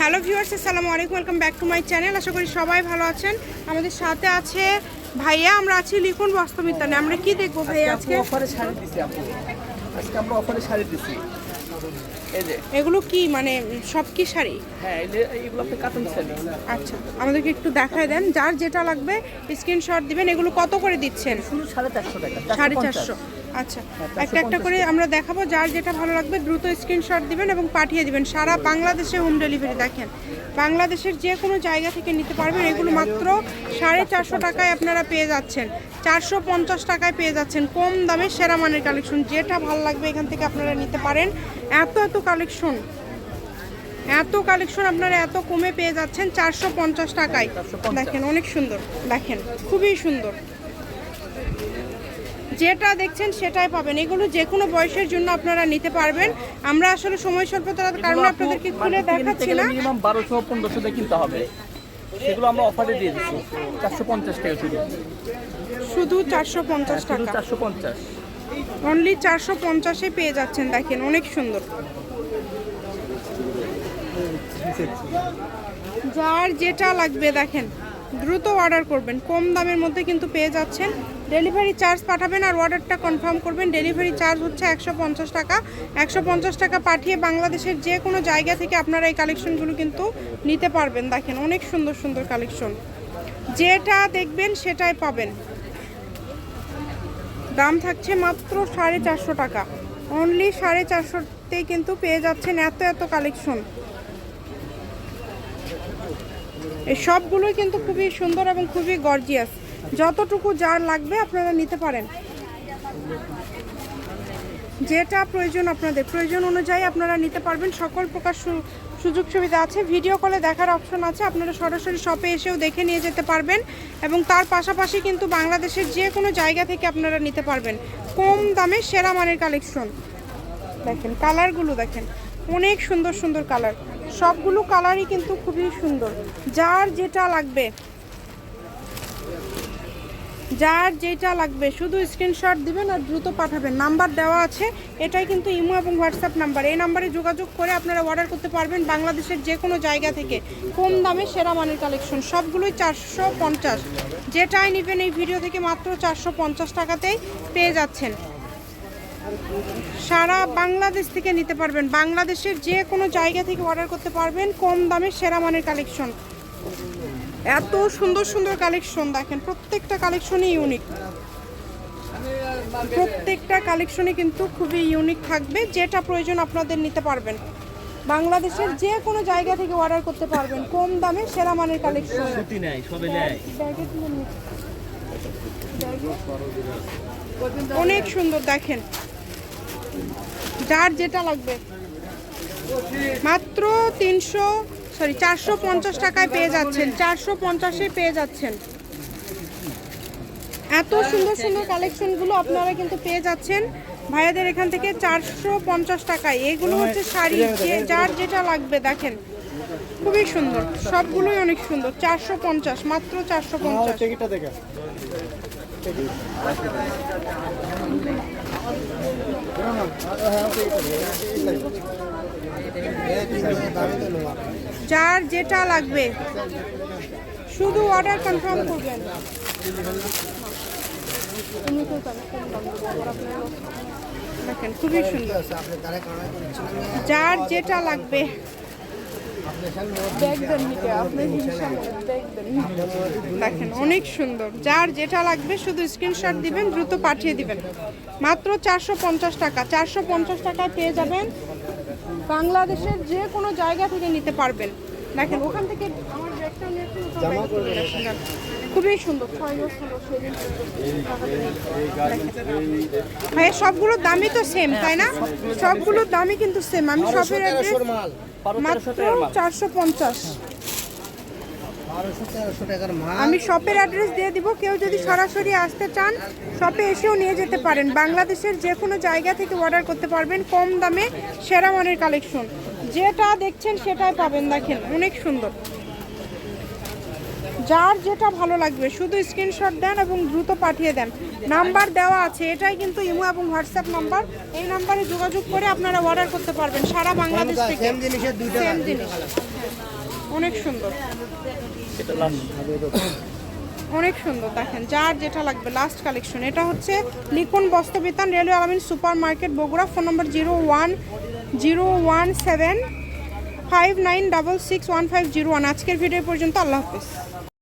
Hello viewers আসসালামু আলাইকুম welcome back to my channel আশা করি সবাই ভালো আছেন। আমাদের সাথে আছে ভাইয়া আমরা আছি লিখুন বাস্তবিতানে আমরা কি দেখব ভাইয়া আজকে আজকে? অফারে শাড়ি দিছি আপু। আজকে আমরা অফারে শাড়ি দিছি। এই যে। এগুলো কি মানে সব কি শাড়ি? হ্যাঁ আপনি শাড়ি। আচ্ছা আমাদেরকে একটু দেখায় দেন যার যেটা লাগবে স্ক্রিনশট দিবেন এগুলো কত করে দিচ্ছেন? সাড়ে চারশো টাকা সাড়ে চারশো আচ্ছা। হ্যাঁ, একটা একটা করে আমরা দেখাবো যার যেটা ভালো লাগবে দ্রুত স্ক্রিনশট দিবেন এবং পাঠিয়ে দিবেন। সারা বাংলাদেশে হোম ডেলিভারি দেখেন। বাংলাদেশের যে কোনো জায়গা থেকে নিতে পারবেন এগুলো মাত্র সাড়ে চারশো টাকায় আপনারা পেয়ে যাচ্ছেন। চারশো পঞ্চাশ টাকায় পেয়ে যাচ্ছেন কম দামে সেরা মানের কালেকশন। যেটা ভালো লাগবে এখান থেকে আপনারা নিতে পারেন। এত এত কালেকশন। এত কালেকশন আপনারা এত কমে পেয়ে যাচ্ছেন চারশো পঞ্চাশ টাকায়। দেখেন অনেক সুন্দর। দেখেন খুবই সুন্দর। যেটা দেখছেন সেটাই পাবেন। এগুলো যে কোনো বয়সের জন্য আপনারা নিতে পারবেন। আমরা আসলে সময় স্বল্পতার কারণে আপনাদেরকে খুলে দেখাচ্ছি না। মিনিমাম বারোশো পনেরোশো কিনতে হবে। সেগুলো আমরা অফারে দিয়ে দিচ্ছি। চারশো পঞ্চাশ টাকা শুধু। শুধু চারশো পঞ্চাশ শুধু টাকা। চারশো পঞ্চাশ। অনলি চারশো পঞ্চাশে পেয়ে যাচ্ছেন দেখেন অনেক সুন্দর। যার যেটা লাগবে দেখেন দ্রুত অর্ডার করবেন। কম দামের মধ্যে কিন্তু পেয়ে যাচ্ছেন। ডেলিভারি চার্জ পাঠাবেন আর অর্ডারটা কনফার্ম করবেন। ডেলিভারি চার্জ হচ্ছে একশো পঞ্চাশ টাকা। একশো পঞ্চাশ টাকা পাঠিয়ে বাংলাদেশের যে কোনো জায়গা থেকে আপনারা এই কালেকশনগুলো কিন্তু নিতে পারবেন। দেখেন, অনেক সুন্দর সুন্দর কালেকশন। যেটা দেখবেন সেটাই পাবেন। দাম থাকছে মাত্র সাড়ে চারশো টাকা। অনলি সাড়ে চারশোতেই কিন্তু পেয়ে যাচ্ছেন এত এত কালেকশন। এই সবগুলোই কিন্তু খুবই সুন্দর এবং খুবই গর্জিয়াস। যতটুকু যার লাগবে আপনারা নিতে পারেন। যেটা প্রয়োজন আপনাদের। প্রয়োজন অনুযায়ী আপনারা নিতে পারবেন। সকল প্রকার সুযোগ সুবিধা আছে। ভিডিও কলে দেখার অপশন আছে। আপনারা সরাসরি শপে এসেও দেখে নিয়ে যেতে পারবেন এবং তার পাশাপাশি কিন্তু বাংলাদেশের যে কোনো জায়গা থেকে আপনারা নিতে পারবেন। কম দামে সেরা মানের কালেকশন। দেখেন, কালারগুলো দেখেন। অনেক সুন্দর সুন্দর কালার। সবগুলো কালারই কিন্তু খুবই সুন্দর। যার যেটা লাগবে যার যেটা লাগবে, শুধু স্ক্রিনশট দিবেন আর দ্রুত পাঠাবেন। নাম্বার দেওয়া আছে, এটাই কিন্তু ইমো এবং হোয়াটসঅ্যাপ নাম্বার এই নাম্বারে যোগাযোগ করে আপনারা অর্ডার করতে পারবেন বাংলাদেশের যে কোনো জায়গা থেকে। কম দামে সেরা মানের কালেকশন সবগুলোই চারশো পঞ্চাশ। যেটাই নেবেন এই ভিডিও থেকে মাত্র চারশো পঞ্চাশ টাকাতেই পেয়ে যাচ্ছেন। সারা বাংলাদেশ থেকে নিতে পারবেন। বাংলাদেশের যে কোনো জায়গা থেকে অর্ডার করতে পারবেন কম দামে সেরা মানের কালেকশন এত সুন্দর সুন্দর কালেকশন দেখেন প্রত্যেকটা কালেকশনই ইউনিক প্রত্যেকটা কালেকশনই কিন্তু খুবই ইউনিক থাকবে যেটা প্রয়োজন আপনাদের নিতে পারবেন। বাংলাদেশের যে কোনো জায়গা থেকে অর্ডার করতে পারবেন কম দামে সেরা মানের কালেকশন। অনেক সুন্দর দেখেন। যার যেটা লাগবে। মাত্র তিনশো সরি চারশো পঞ্চাশ টাকায় পেয়ে যাচ্ছেন। চারশো পঞ্চাশে পেয়ে যাচ্ছেন। এত সুন্দর সুন্দর কালেকশনগুলো আপনারা কিন্তু পেয়ে যাচ্ছেন। ভাইয়াদের এখান থেকে চারশো পঞ্চাশ টাকায়। এগুলো হচ্ছে শাড়ি, যে যার যেটা লাগবে, দেখেন। খুবই সুন্দর। সবগুলোই অনেক সুন্দর। চারশো পঞ্চাশ, মাত্র চারশো পঞ্চাশ। যার যেটা লাগবে। শুধু অর্ডার কনফার্ম করবেন। দেখেন খুবই সুন্দর। যার যেটা লাগবে। দেখেন অনেক সুন্দর। যার যেটা লাগবে শুধু স্ক্রিনশট দিবেন দ্রুত পাঠিয়ে দিবেন। মাত্র চারশো পঞ্চাশ টাকা চারশো পঞ্চাশ টাকায় পেয়ে যাবেন বাংলাদেশের যে কোনো জায়গা থেকে নিতে পারবেন। দেখেন ওখান থেকে আমার ব্যাগটা একটু। খুবই সুন্দর ছয় সুন্দর ভাইয়া সবগুলোর দামই তো সেম তাই না? সবগুলোর দামই কিন্তু সেম আমি সবের মাত্র চারশো পঞ্চাশ। আমি শপের অ্যাড্রেস দিয়ে দিব। কেউ যদি সরাসরি আসতে চান শপে এসেও নিয়ে যেতে পারেন। বাংলাদেশের যে কোনো জায়গা থেকে অর্ডার করতে পারবেন কম দামে সেরা মানের কালেকশন যেটা দেখছেন সেটাই পাবেন। দেখেন অনেক সুন্দর। যার যেটা ভালো লাগবে শুধু স্ক্রিনশট দেন এবং দ্রুত পাঠিয়ে দেন। নাম্বার দেওয়া আছে। এটাই কিন্তু ইমো এবং হোয়াটসঅ্যাপ নাম্বার। এই নাম্বারে যোগাযোগ করে আপনারা অর্ডার করতে পারবেন সারা বাংলাদেশ থেকে। সেম জিনিস। অনেক সুন্দর। অনেক সুন্দর, দেখেন, যার যেটা লাগবে লাস্ট কালেকশন এটা হচ্ছে Nikun Bastrabitan railway Alamin super market Bogura, phone number zero one zero one seven five nine double six one five zero one আজকের ভিডিও পর্যন্ত, আল্লাহ হাফিজ।